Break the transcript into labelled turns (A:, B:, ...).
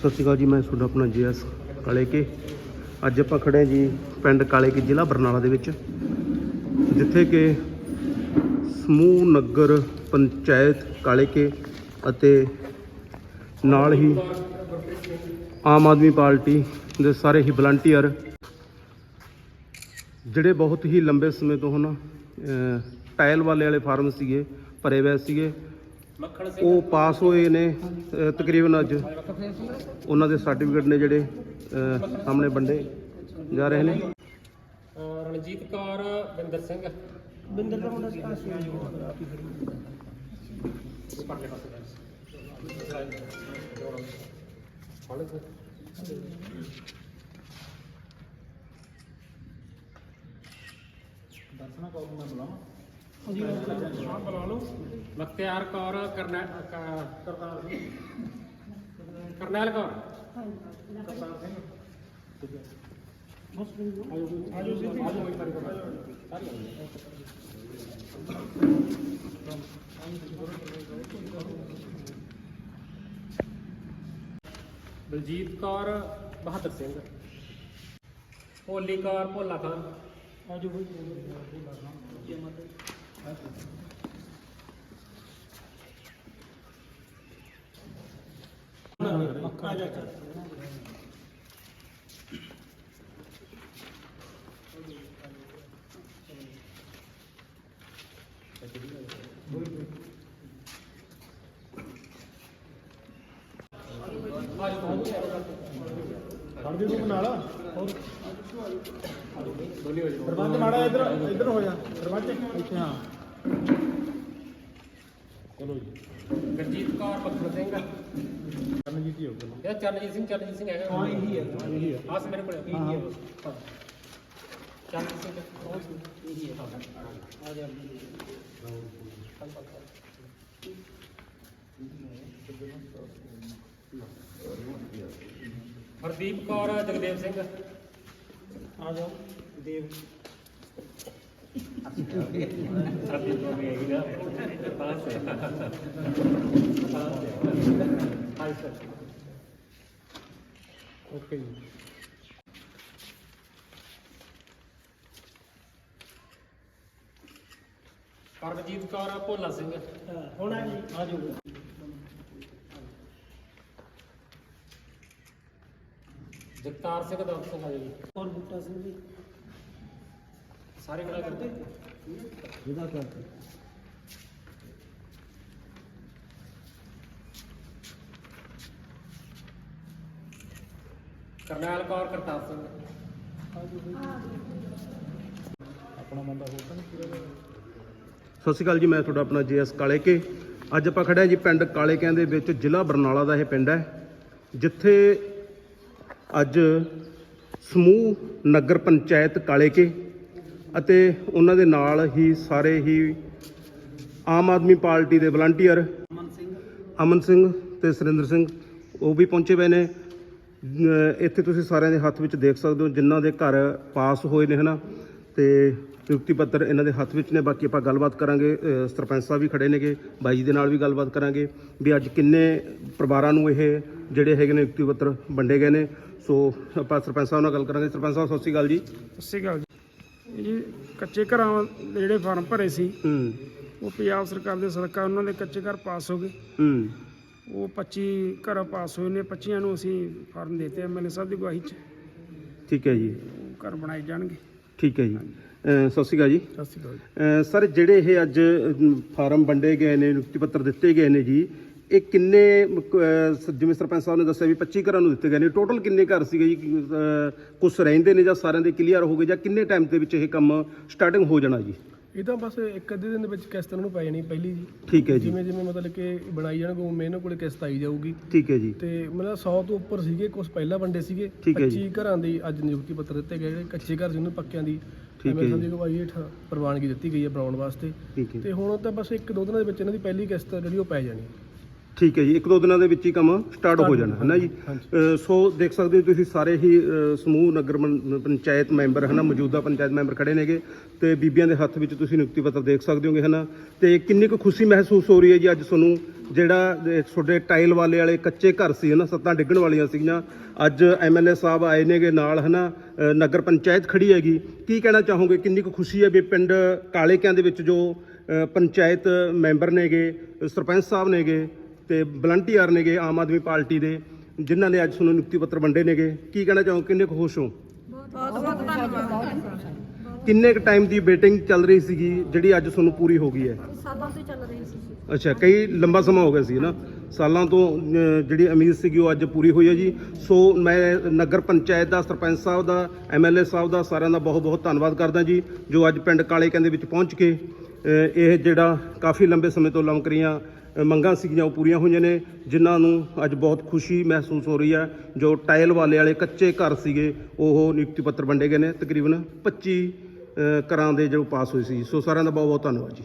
A: ਸਤਿ ਸ਼੍ਰੀ ਅਕਾਲ ਜੀ ਮੈਂ ਤੁਹਾਡਾ ਆਪਣਾ ਜੀਐਸ ਕਾਲੇ ਕੇ ਅੱਜ ਆਪਾਂ ਖੜੇ ਜੀ ਪਿੰਡ ਕਾਲੇ ਕੇ ਜ਼ਿਲ੍ਹਾ ਬਰਨਾਲਾ ਦੇ ਵਿੱਚ ਜਿੱਥੇ ਕਿ ਸਮੂਹ ਨਗਰ ਪੰਚਾਇਤ ਕਾਲੇ ਕੇ ਅਤੇ ਨਾਲ ਹੀ ਆਮ ਆਦਮੀ ਪਾਰਟੀ ਦੇ ਸਾਰੇ ਹੀ ਵਲੰਟੀਅਰ ਜਿਹੜੇ ਬਹੁਤ ਹੀ ਲੰਬੇ ਸਮੇਂ ਤੋਂ ਹਨ ਅਹ, ਟਾਇਲ ਵਾਲੇ ਵਾਲੇ ਫਾਰਮ ਸੀਗੇ ਭਰੇ ਹੋਏ ਸੀਗੇ। ਉਹ ਪਾਸ ਹੋਏ ਨੇ ਤਕਰੀਬਨ ਅੱਜ। ਉਹਨਾਂ ਦੇ ਸਰਟੀਫਿਕੇਟ ਨੇ ਜਿਹੜੇ ਸਾਹਮਣੇ ਵੰਡੇ ਜਾ ਰਹੇ ਨੇ।
B: ਅਹ ਰਣਜੀਤ ਕੌਰ ਬਿੰਦਰ ਸਿੰਘ।
C: ਬਿੰਦਰ ਦਾ ਮੁੰਡਾ ਸੀ
B: ਪਰਲੇ ਪਾਸੇ
C: ਹਾਂਜੀ
B: ਬੁਲਾ ਲਓ ਮਖਤਿਆਰ ਕੌਰ ਕਰਨੈਲ ਕਰਤਾਰ ਸਿੰਘ। ਕਰਨੈਲ ਕੌਰ।
C: ਆਜੋ ਜੀ
B: ਬਲਜੀਤ ਕੌਰ, ਬਹਾਦਰ ਸਿੰਘ। ਭੋਲੀ ਕੌਰ, ਭੋਲਾ ਖਾਨ।
C: ਆਜੋ ਬਈ ਆ ਜਾ ਚੱਲ ਫੜ ਦੇ ਤੂੰ ਨਾਲ ਹੋਰ? ਸਰਪੰਚ ਮਾੜਾ ਇੱਧਰ ਇੱਧਰ ਹੋ ਜਾ। ਸਰਪੰਚ ਇੱਥੇ ਹਾਂ ਚਲੋ ਜੀ।
B: ਗੁਰਜੀਤ ਕੌਰ ਮੱਖਣ ਸਿੰਘ।
C: ਕਰਨਜੀਤ ਜੀ ਹੋ ਗਏ।
B: ਇਹ ਚਰਨਜੀਤ ਸਿੰਘ ਚਰਨਜੀਤ ਸਿੰਘ ਹੈਗਾ।
C: ਹਾਂ ਇਹੀ ਹੈ। ਇਹੀ ਹੈ।
B: ਆਸ ਮੇਰੇ ਕੋਲ
C: ਹਾਂ, ਹਾਂ।
B: ਚਰਨਜੀਤ ਸਿੰਘ ਉਹ ਇਹੀ ਹੈ। ਆ ਜਾ। ਹਰਦੀਪ ਕੌਰ ਜਗਦੇਵ ਸਿੰਘ।
C: ਆ ਜਾਓ। ਦੇਵ।
B: ਹਰਦੀਪ ਕੌਰ ਵੀ ਹੈਗੀ ਨਾ ਪਾਸ ਹੈ ਹਾਈ ਸਰ
C: ਓਕੇ ਜੀ।
B: ਪਰਮਜੀਤ ਕੌਰ ਭੋਲਾ ਸਿੰਘ।
C: ਹੁਣ ਆ ਜੀ ਆ ਜਾਓ।
B: ਜਗਤਾਰ ਸਿੰਘ ਦਾ ਸਿੰਘ ਆ ਜੀ।
C: ਔਰ ਬੂਟਾ ਸਿੰਘ ਜੀ।
B: ਸਾਰੇ ਖੜਾ ਕਰਦੇ?
C: ਜਿਹਦਾ ਕਰਦੇ
B: ਕਰਨੈਲ ਕੌਰ ਕਰਤਾਰ ਸਿੰਘ।
C: ਆਪਣਾ ਬੰਦਾ ਹੋਰ ਤਾਂ ਨਹੀਂ ਪੂਰਾ
A: ਸਤਿ ਸ਼੍ਰੀ ਅਕਾਲ ਜੀ ਮੈਂ ਤੁਹਾਡਾ ਆਪਣਾ ਜੀਐਸ ਕਾਲੇ ਕੇ ਅੱਜ ਆਪਾਂ ਖੜੇ ਹਾਂ ਜੀ ਪਿੰਡ ਕਾਲੇ ਕਿਆਂ ਦੇ ਵਿੱਚ ਜ਼ਿਲ੍ਹਾ ਬਰਨਾਲਾ ਦਾ ਇਹ ਪਿੰਡ ਹੈ ਜਿੱਥੇ ਅੱਜ ਸਮੂਹ ਨਗਰ ਪੰਚਾਇਤ ਕਾਲੇ ਕੇ ਅਤੇ ਉਹਨਾਂ ਦੇ ਨਾਲ ਹੀ ਸਾਰੇ ਹੀ ਆਮ ਆਦਮੀ ਪਾਰਟੀ ਦੇ ਵਲੰਟੀਅਰ
C: ਅਮਨ ਸਿੰਘ
A: ਅਮਨ ਸਿੰਘ ਤੇ ਸੁਰਿੰਦਰ ਸਿੰਘ, ਉਹ ਵੀ ਪਹੁੰਚੇ ਹੋਏ ਨੇ। ਇੱਥੇ ਤੁਸੀਂ ਸਾਰਿਆਂ ਦੇ ਹੱਥ ਵਿੱਚ ਦੇਖ ਸਕਦੇ ਹੋ, ਜਿਨ੍ਹਾਂ ਦੇ ਘਰ ਪਾਸ ਹੋਏ ਨੇ, ਹਨਾ? ਤੇ ਨਿਯੁਕਤੀ ਪੱਤਰ ਇਹਨਾਂ ਦੇ ਹੱਥ ਵਿੱਚ ਨੇ। ਬਾਕੀ ਆਪਾਂ ਗੱਲਬਾਤ ਕਰਾਂਗੇ ਸਰਪੰਚ ਸਾਹਿਬ ਵੀ ਖੜੇ ਨੇਗੇ, ਬਾਈ ਜੀ ਦੇ ਨਾਲ ਵੀ ਗੱਲਬਾਤ ਕਰਾਂਗੇ ਵੀ ਅੱਜ ਕਿੰਨੇ ਪਰਿਵਾਰਾਂ ਨੂੰ ਇਹ ਜਿਹੜੇ ਹੈਗੇ ਨੇ ਨਿਯੁਕਤੀ ਪੱਤਰ ਵੰਡੇ ਗਏ ਨੇ। ਸੋ ਆਪਾਂ ਸਰਪੰਚ ਸਾਹਿਬ ਨਾਲ ਗੱਲ ਕਰਾਂਗੇ। ਸਰਪੰਚ ਸਾਹਿਬ ਸਤਿ ਸ਼੍ਰੀ ਅਕਾਲ ਜੀ।
D: ਸਤਿ ਸ਼੍ਰੀ ਅਕਾਲ ਜੀ। ਇਹ ਜੀ ਕੱਚੇ ਘਰਾਂ ਦੇ ਜਿਹੜੇ ਫਾਰਮ ਭਰੇ ਸੀ
A: ਹੂੰ।
D: ਉਹ ਪੰਜਾਬ ਸਰਕਾਰ ਦੇ ਸਦਕਾ ਉਹਨਾਂ ਦੇ ਕੱਚੇ ਘਰ ਪਾਸ ਹੋ ਗਏ।
A: ਹੂੰ।
D: ਉਹ 25 ਘਰ ਪਾਸ ਹੋਏ ਨੇ 25 ਨੂੰ ਅਸੀਂ ਫਾਰਮ ਦੇਤੇ ਐਮਐਲਏ ਸਾਹਿਬ ਦੀ ਗਵਾਹੀ 'ਚ।
A: ਠੀਕ ਹੈ ਜੀ।
D: ਉਹ ਘਰ ਬਣਾਏ ਜਾਣਗੇ।
A: ਠੀਕ ਹੈ ਜੀ। ਅਹ ਸਤਿ ਸ਼੍ਰੀ ਅਕਾਲ ਜੀ।
D: ਸਤਿ ਸ਼੍ਰੀ ਅਕਾਲ ਜੀ।
A: ਅਹ ਸਰ ਜਿਹੜੇ ਇਹ ਅੱਜ ਫਾਰਮ ਵੰਡੇ ਗਏ ਨੇ ਨਿਯੁਕਤੀ ਪੱਤਰ ਦਿੱਤੇ ਗਏ ਨੇ ਜੀ ਇਹ ਕਿੰਨੇ ਅਹ, ਜਿਵੇਂ ਸਰਪੰਚ ਸਾਹਿਬ ਨੇ ਦੱਸਿਆ ਵੀ 25 ਘਰਾਂ ਨੂੰ ਦਿੱਤੇ ਗਏ ਨੇ। ਟੋਟਲ ਕਿੰਨੇ ਘਰ ਸੀਗੇ ਜੀ? ਕੁਝ ਰਹਿੰਦੇ ਨੇ ਜਾਂ ਸਾਰਿਆਂ ਦੇ ਕਲੀਅਰ ਹੋ ਗਏ ਜਾਂ ਕਿੰਨੇ ਟਾਈਮ ਦੇ ਵਿੱਚ ਇਹ ਕੰਮ ਸਟਾਰਟਿੰਗ ਹੋ ਜਾਣਾ ਜੀ?
E: ਇਹ ਤਾਂ ਬਸ ਇੱਕ ਅੱਧੇ ਦਿਨ ਦੇ ਵਿੱਚ ਕਿਸ਼ਤ ਉਹਨਾਂ ਨੂੰ ਪੈ ਜਾਣੀ ਪਹਿਲੀ ਜੀ।
A: ਠੀਕ ਹੈ ਜੀ।
E: ਜਿਵੇਂ ਜਿਵੇਂ ਮਤਲਬ ਕਿ ਬਣਾਈ ਜਾਣਗੇ ਉਵੇਂ ਇਹਨਾਂ ਕੋਲੇ ਕਿਸ਼ਤ ਆਈ ਜਾਊਗੀ।
A: ਠੀਕ ਹੈ ਜੀ।
E: ਤੇ ਮਤਲਬ 100 ਤੋਂ ਉੱਪਰ ਸੀਗੇ ਕੁਝ ਪਹਿਲਾਂ ਵੰਡੇ ਸੀਗੇ।
A: ਠੀਕ ਹੈ ਜੀ।
E: 25 ਘਰਾਂ ਦੀ ਅੱਜ ਨਿਯੁਕਤੀ ਪੱਤਰ ਦਿੱਤੇ ਗਏ ਜਿਹੜੇ ਕੱਚੇ ਘਰ ਸੀ ਉਹਨਾਂ ਨੂੰ ਪੱਕਿਆਂ ਦੀ।
A: ਠੀਕ ਹੈ ਜੀ।
E: ਦੀ ਅਗਵਾਈ ਹੇਠ ਪ੍ਰਵਾਨਗੀ ਦਿੱਤੀ ਗਈ ਹੈ ਬਣਾਉਣ ਵਾਸਤੇ।
A: ਠੀਕ ਹੈ।
E: ਤੇ ਹੁਣ ਤਾਂ ਬਸ ਇੱਕ ਦੋ ਦਿਨਾਂ ਦੇ ਵਿੱਚ ਇਹਨਾਂ ਦੀ ਪਹਿਲੀ ਕਿਸ਼ਤ ਜਿਹੜੀ ਉਹ ਪੈ ਜਾਣੀ।
A: ਠੀਕ ਹੈ ਜੀ ਇੱਕ ਦੋ ਦਿਨਾਂ ਦੇ ਵਿੱਚ ਹੀ ਕੰਮ ਸਟਾਰਟ ਹੋ ਜਾਣਾ ਹੈ ਨਾ ਜੀ? ਅ, ਸੋ ਦੇਖ ਸਕਦੇ ਹੋ ਤੁਸੀਂ ਸਾਰੇ ਹੀ ਅ, ਸਮੂਹ ਨਗਰ ਮੰ- ਪੰਚਾਇਤ ਮੈਂਬਰ ਹੈ ਨਾ ਮੌਜੂਦਾ ਪੰਚਾਇਤ ਮੈਂਬਰ ਖੜੇ ਨੇਗੇ ਤੇ ਬੀਬੀਆਂ ਦੇ ਹੱਥ ਵਿੱਚ ਤੁਸੀਂ ਨਿਯੁਕਤੀ ਪੱਤਰ ਦੇਖ ਸਕਦੇ ਹੋਗੇ ਹੈ ਨਾ ਤੇ ਕਿੰਨੀ ਕੁ ਖੁਸ਼ੀ ਮਹਿਸੂਸ ਹੋ ਰਹੀ ਹੈ ਜੀ ਅੱਜ ਤੁਹਾਨੂੰ? ਜਿਹੜਾ ਤੁਹਾਡੇ ਟਾਈਲ ਵਾਲੇ ਵਾਲੇ ਕੱਚੇ ਘਰ ਸੀ ਹੈ ਨਾ ਸੱਤਾਂ ਡਿੱਗਣ ਵਾਲੀਆਂ ਸੀਗੀਆਂ। ਅੱਜ ਐਮਐਲਏ ਸਾਹਿਬ ਆਏ ਨੇਗੇ ਨਾਲ ਹੈ ਨਾ ਅ, ਨਗਰ ਪੰਚਾਇਤ ਖੜੀ ਹੈਗੀ। ਕੀ ਕਹਿਣਾ ਚਾਹੋਗੇ? ਕਿੰਨੀ ਕੁ ਖੁਸ਼ੀ ਹੈ ਵੀ ਪਿੰਡ ਕਾਲੇਕਿਆਂ ਦੇ ਵਿੱਚ ਜੋ ਅ, ਪੰਚਾਇਤ ਮੈਂਬਰ ਨੇਗੇ ਸਰਪੰਚ ਸਾਹਿਬ ਨੇਗੇ ਤੇ ਵਲੰਟੀਅਰ ਨੇਗੇ ਆਮ ਆਦਮੀ ਪਾਰਟੀ ਦੇ ਜਿਨ੍ਹਾਂ ਨੇ ਅੱਜ ਤੁਹਾਨੂੰ ਨਿਯੁਕਤੀ ਪੱਤਰ ਵੰਡੇ ਨੇਗੇ। ਕੀ ਕਹਿਣਾ ਚਾਹੋ ਕਿੰਨੇ ਕੁ ਖੁਸ਼ ਹੋ? ਕਿੰਨੇ ਕੁ ਟਾਈਮ ਦੀ ਵੇਟਿੰਗ ਚੱਲ ਰਹੀ ਸੀਗੀ ਜਿਹੜੀ ਅੱਜ ਤੁਹਾਨੂੰ ਪੂਰੀ ਹੋ ਗਈ ਹੈ?
F: ਸਾਲਾਂ ਤੋਂ ਚੱਲ ਰਹੀ ਸੀ
A: ਅੱਛਾ ਕਈ ਲੰਬਾ ਸਮਾਂ ਹੋ ਗਿਆ ਸੀ ਨਾ? ਸਾਲਾਂ ਤੋਂ ਅਹ, ਜਿਹੜੀ ਉਮੀਦ ਸੀਗੀ ਉਹ ਅੱਜ ਪੂਰੀ ਹੋਈ ਹੈ ਜੀ। ਸੋ ਮੈਂ ਨਗਰ ਪੰਚਾਇਤ ਦਾ ਸਰਪੰਚ ਸਾਹਿਬ ਦਾ ਐਮਐਲਏ ਸਾਹਿਬ ਦਾ ਸਾਰਿਆਂ ਦਾ ਬਹੁਤ ਬਹੁਤ ਧੰਨਵਾਦ ਕਰਦਾ ਜੀ ਜੋ ਅੱਜ ਪਿੰਡ ਕਾਲੇ ਕਹਿੰਦੇ ਵਿੱਚ ਪਹੁੰਚ ਕੇ ਅਹ, ਇਹ ਜਿਹੜਾ ਕਾਫੀ ਲੰਬੇ ਸਮੇਂ ਤੋਂ ਲਮਕ ਰਹੀਆਂ ਮੰਗਾਂ ਸੀਗੀਆਂ, ਉਹ ਪੂਰੀਆਂ ਹੋਈਆਂ ਨੇ, ਜਿਨ੍ਹਾਂ ਨੂੰ ਅੱਜ ਬਹੁਤ ਖੁਸ਼ੀ ਮਹਿਸੂਸ ਹੋ ਰਹੀ ਹੈ। ਜੋ ਟਾਇਲ ਵਾਲੇ ਵਾਲੇ ਕੱਚੇ ਘਰ ਸੀਗੇ, ਉਹ ਨਿਯੁਕਤੀ ਪੱਤਰ ਵੰਡੇ ਗਏ ਨੇ। ਤਕਰੀਬਨ 25 ਘਰਾਂ ਦੇ ਜੋ ਪਾਸ ਹੋਏ ਸੀ। ਸੋ ਸਾਰਿਆਂ ਦਾ ਬਹੁਤ ਬਹੁਤ ਧੰਨਵਾਦ ਜੀ।